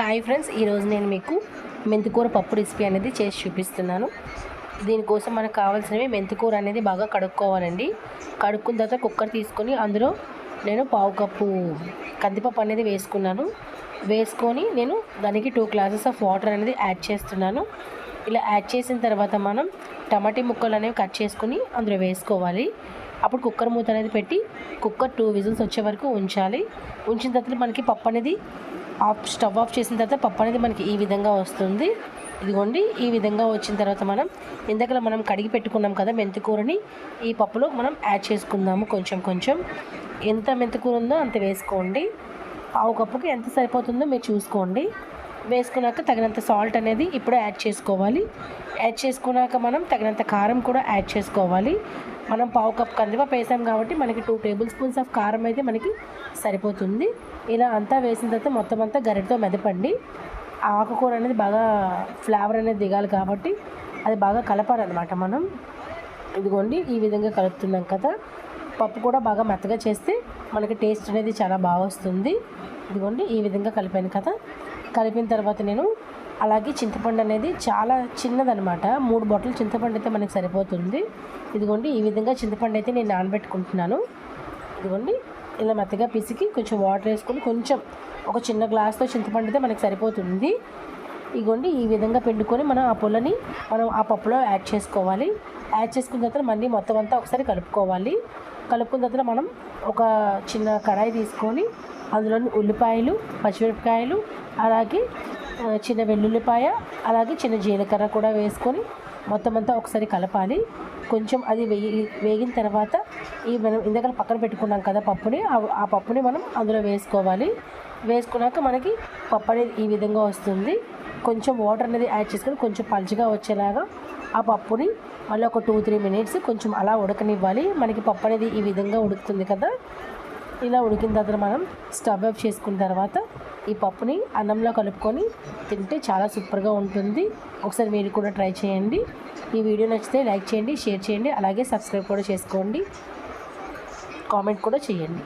Hi friends ఈరోజు నేను మీకు మెంతికూర పప్పు రెసిపీ అనేది చేసి చూపిస్తున్నాను. దీనికోసం మనకు కావాల్సినవి మెంతికూర అనేది బాగా కడుక్కోవాలండి. కడుక్కున్న తర్వాత కుక్కర్ తీసుకొని అందులో నేను పావు కప్పు కందిపప్పు అనేది వేసుకున్నాను. వేసుకొని నేను దానికి టూ గ్లాసెస్ ఆఫ్ వాటర్ అనేది యాడ్ చేస్తున్నాను. ఇలా యాడ్ చేసిన తర్వాత మనం టమాటీ ముక్కలు అనేవి కట్ చేసుకుని అందులో వేసుకోవాలి. అప్పుడు కుక్కర్ మూత అనేది పెట్టి కుక్కర్ టూ విజిల్స్ వచ్చే వరకు ఉంచాలి. ఉంచిన తర్వాత మనకి పప్పు అనేది ఆఫ్ స్టవ్ ఆఫ్ చేసిన తర్వాత పప్పు అనేది మనకి ఈ విధంగా వస్తుంది. ఇదిగోండి ఈ విధంగా వచ్చిన తర్వాత మనం ఇందాక మనం కడిగి పెట్టుకున్నాం కదా మెంతికూరని ఈ పప్పులో మనం యాడ్ చేసుకుందాము కొంచెం కొంచెం. ఎంత మెంతికూర ఉందో అంత వేసుకోండి. పావు కప్పుకి ఎంత సరిపోతుందో మీరు చూసుకోండి. వేసుకున్నాక తగినంత సాల్ట్ అనేది ఇప్పుడు యాడ్ చేసుకోవాలి. యాడ్ చేసుకున్నాక మనం తగినంత కారం కూడా యాడ్ చేసుకోవాలి. మనం పావు కప్ కందిపప్పు వేసాం కాబట్టి మనకి టూ టేబుల్ స్పూన్స్ ఆఫ్ కారం అయితే మనకి సరిపోతుంది. ఇలా అంతా వేసిన తర్వాత మొత్తం అంతా గరిటతో మెదపండి. ఆకుకూర అనేది బాగా ఫ్లేవర్ అనేది దిగాలి కాబట్టి అది బాగా కలపాలన్నమాట మనం. ఇదిగోండి ఈ విధంగా కలుపుతున్నాం కదా. పప్పు కూడా బాగా మెత్తగా చేస్తే మనకి టేస్ట్ అనేది చాలా బాగా వస్తుంది. ఇదిగోండి ఈ విధంగా కలిపాను కదా. కలిపిన తర్వాత నేను అలాగే చింతపండు అనేది చాలా చిన్నదనమాట మూడు బాటిల్ చింతపండు అయితే మనకి సరిపోతుంది. ఇదిగోండి ఈ విధంగా చింతపండు అయితే నేను నానబెట్టుకుంటున్నాను. ఇదిగోండి ఇలా మెత్తగా పిసికి కొంచెం వాటర్ వేసుకొని కొంచెం ఒక చిన్న గ్లాస్తో చింతపండు అయితే మనకి సరిపోతుంది. ఇగోండి ఈ విధంగా పిండుకొని మనం ఆ పుల్లని మనం ఆ పప్పులో యాడ్ చేసుకోవాలి. యాడ్ చేసుకున్న తర్వాత మళ్ళీ మొత్తం అంతా ఒకసారి కలుపుకోవాలి. కలుపుకున్న తర్వాత మనం ఒక చిన్న కడాయి తీసుకొని అందులో ఉల్లిపాయలు పచ్చిమిరపకాయలు అలాగే చిన్న వెల్లుల్లిపాయ అలాగే చిన్న జీలకర్ర కూడా వేసుకొని మొత్తం అంతా ఒకసారి కలపాలి. కొంచెం అది వేగి వేగిన తర్వాత ఈ మనం ఇందాక పక్కన పెట్టుకున్నాం కదా పప్పుని ఆ- ఆ పప్పుని మనం అందులో వేసుకోవాలి. వేసుకున్నాక మనకి పప్పు అనేది ఈ విధంగా వస్తుంది. కొంచెం వాటర్ అనేది యాడ్ చేసుకొని కొంచెం పలుచగా వచ్చేలాగా ఆ పప్పుని మళ్ళీ ఒక టూ త్రీ మినిట్స్ కొంచెం అలా ఉడకనివ్వాలి. మనకి పప్పు అనేది ఈ విధంగా ఉడుకుతుంది కదా. ఇలా ఉడికిన తర్వాత మనం స్టవ్ ఆఫ్ చేసుకున్న తర్వాత ఈ పప్పుని అన్నంలో కలుపుకొని తింటే చాలా సూపర్గా ఉంటుంది. ఒకసారి మీరు కూడా ట్రై చేయండి. ఈ వీడియో నచ్చితే లైక్ చేయండి షేర్ చేయండి అలాగే సబ్స్క్రైబ్ కూడా చేసుకోండి. కామెంట్ కూడా చేయండి.